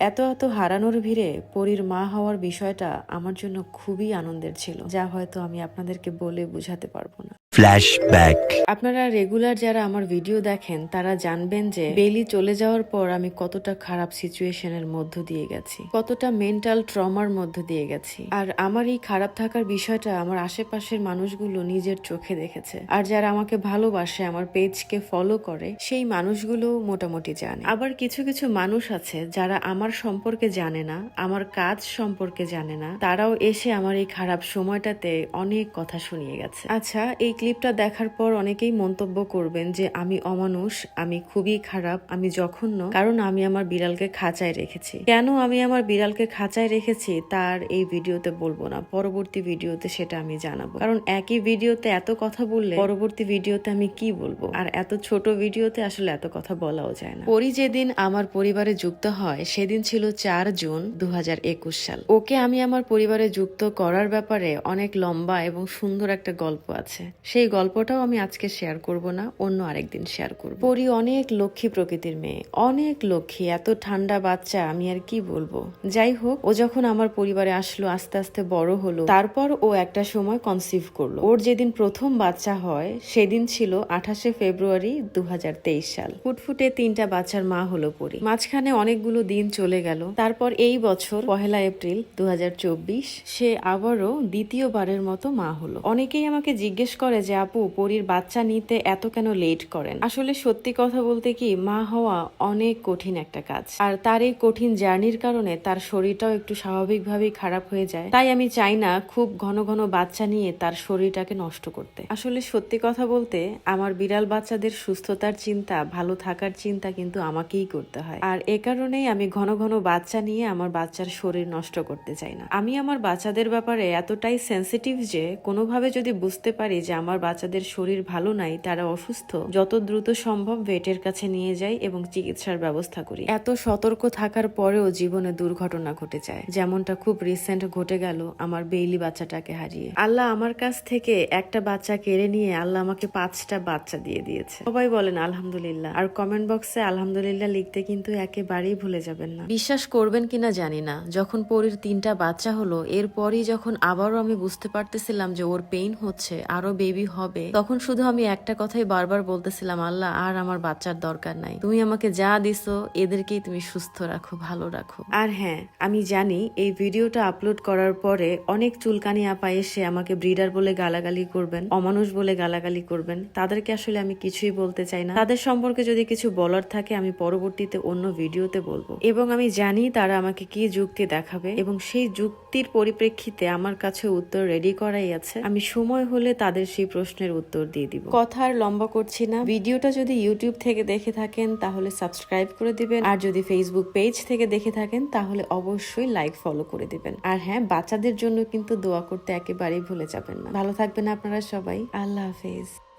এত এত হারানোর ভিড়ে পরীর মা হওয়ার বিষয়টা আমার জন্য খুবই আনন্দের ছিল, যা হয়তো আমি আপনাদেরকে বলে বুঝাতে পারব না। Flashback. আপনারা রেগুলার যারা আমার ভিডিও দেখেন, তারা জানবেন যে বেলি চলে যাওয়ার পর আমি কতটা খারাপ সিচুয়েশনের মধ্য দিয়ে গেছি, কতটা মেন্টাল ট্রমার মধ্য দিয়ে গেছি। আর আমার এই খারাপ থাকার বিষয়টা আমার আশেপাশের মানুষগুলো নিজের চোখে দেখেছে। আর যারা আমাকে ভালোবাসে, আমার পেজকে ফলো করে, সেই মানুষগুলো মোটামুটি জানে। আবার কিছু কিছু মানুষ আছে যারা আমার সম্পর্কে জানে না, আমার কাজ সম্পর্কে জানে না, তারাও এসে আমার এই খারাপ সময়টাতে অনেক কথা শুনিয়ে গেছে। আচ্ছা এই ক্লিপটা দেখার পর অনেকেই মন্তব্য করবেন যে, আমি অমানুষ, আমি খুবই খারাপ, আমি জঘন্য, কারণ আমি আমার বিড়ালকে খাঁচায় রেখেছি। কেন আমি আমার বিড়ালকে খাঁচায় রেখেছি, তার এই ভিডিওতে বলব না। পরবর্তী ভিডিওতে সেটা আমি জানাব। কারণ একই ভিডিওতে এত কথা বললে পরবর্তী ভিডিওতে আমি কি বলব? আর এত ছোট ভিডিওতে আসলে এত কথা বলাও যায় না। পরি যেদিন আমার পরিবারে যুক্ত হয়, সেদিন ছিল চার জুন দু হাজার একুশ সাল। ওকে আমি আমার পরিবারে যুক্ত করার ব্যাপারে অনেক লম্বা এবং সুন্দর একটা গল্প আছে। সেই গল্পটাও আমি আজকে শেয়ার করব না, অন্য আরেকদিন শেয়ার করব। পরি অনেক লক্ষ্মী প্রকৃতির মেয়ে, অনেক লক্ষ্মী, এত ঠান্ডা বাচ্চা, আমি আর কি বলব? যাই হোক, ও যখন আমার পরিবারে আসলো, আস্তে আস্তে বড় হলো, তারপর ও একটা সময় কনসিভ করল। ওর যেদিন প্রথম বাচ্চা হয়, সেদিন ছিল আঠাশে ফেব্রুয়ারি দু হাজার তেইশ সাল। ফুটফুটে তিনটা বাচ্চার মা হলো পরি মাঝখানে অনেকগুলো দিন চলে গেল। তারপর এই বছর, পহেলা এপ্রিল দু হাজার চব্বিশ, সে আবারও দ্বিতীয়বারের মতো মা হলো। অনেকেই আমাকে জিজ্ঞেস করে যে আপু, পরির বাচ্চা নিতে এত কেন লেট করেন? আসলে সত্যি কথা বলতে কি, মা হওয়া অনেক কঠিন একটা কাজ। আর তার এই কঠিন জার্নির কারণে তার শরীরটাও একটু স্বাভাবিকভাবেই খারাপ হয়ে যায়। তাই আমি চাই না খুব ঘন ঘন বাচ্চা নিয়ে তার শরীরটাকে নষ্ট করতে। আসলে সত্যি কথা বলতে, আমার বিড়াল বাচ্চাদের সুস্থতার চিন্তা, ভালো থাকার চিন্তা কিন্তু আমাকেই করতে হয়। আর এ কারণেই আমি ঘন ঘন বাচ্চা নিয়ে আমার বাচ্চার শরীর নষ্ট করতে চাই না। আমি আমার বাচ্চাদের ব্যাপারে এতটাই সেন্সিটিভ যে, কোনোভাবে যদি বুঝতে পারি যে আমার বাচ্চাদের শরীর ভালো নাই, তারা অসুস্থ। যত দ্রুত সম্ভব ভেটের কাছে নিয়ে যাই এবং চিকিৎসার ব্যবস্থা করি। এত সতর্ক থাকার পরেও জীবনে দুর্ঘটনা ঘটে যায়। যেমনটা খুব রিসেন্ট ঘটে গেল আমার বেইলি বাচ্চাটাকে হারিয়ে। আল্লাহ আমার কাছ থেকে একটা বাচ্চা কেড়ে নিয়ে আল্লাহ আমাকে পাঁচটা বাচ্চা দিয়ে দিয়েছে। সবাই বলেন, আলহামদুলিল্লাহ। আর কমেন্ট বক্সে আলহামদুলিল্লাহ লিখতে কিন্তু একেবারেই ভুলে যাবেন না। বিশ্বাস করবেন কিনা জানি না। যখন পরীর তিনটা বাচ্চা হলো, এরপরই যখন আবারও আমি বুঝতে পারতেছিলাম যে ওর পেইন হচ্ছে আরও বেবি হবে। তখন শুধু আমি একটা কথাই বারবার বলতেছিলাম, আল্লাহ, আর আমার বাচ্চার দরকার নাই। তুমি আমাকে যা দিছো, এদেরকেই তুমি সুস্থ রাখো, ভালো রাখো। আর হ্যাঁ আমি জানি এই ভিডিওটা আপলোড করার পরে অনেক চুলকানি আপা এসে আমাকে ব্রিডার বলে গালাগালি করবেন, অমানুষ বলে গালাগালি করবেন। তাদেরকে আসলে আমি কিছুই বলতে চাই না। তাদের সম্পর্কে যদি কিছু বলার থাকে, আমি পরবর্তীতে অন্য ভিডিওতে বলব। এবং আমি জানি তারা আমাকে কি যুক্তি দেখাবে এবং সেই যুক্তির পরিপ্রেক্ষিতে আমার কাছে উত্তর রেডি করাই আছে। আমি সময় হলে তাদের সেই প্রশ্নের উত্তর দিয়ে দিব। কথা আর লম্বা করছি না। ভিডিওটা যদি ইউটিউব থেকে দেখে থাকেন, তাহলে সাবস্ক্রাইব করে দিবেন। আর যদি ফেসবুক পেজ থেকে দেখে থাকেন, তাহলে অবশ্যই লাইক ফলো করে দিবেন। আর হ্যাঁ বাচ্চাদের জন্য কিন্তু দোয়া করতে একেবারেই ভুলে যাবেন না। ভালো থাকবেন আপনারা সবাই। আল্লাহ হাফেজ।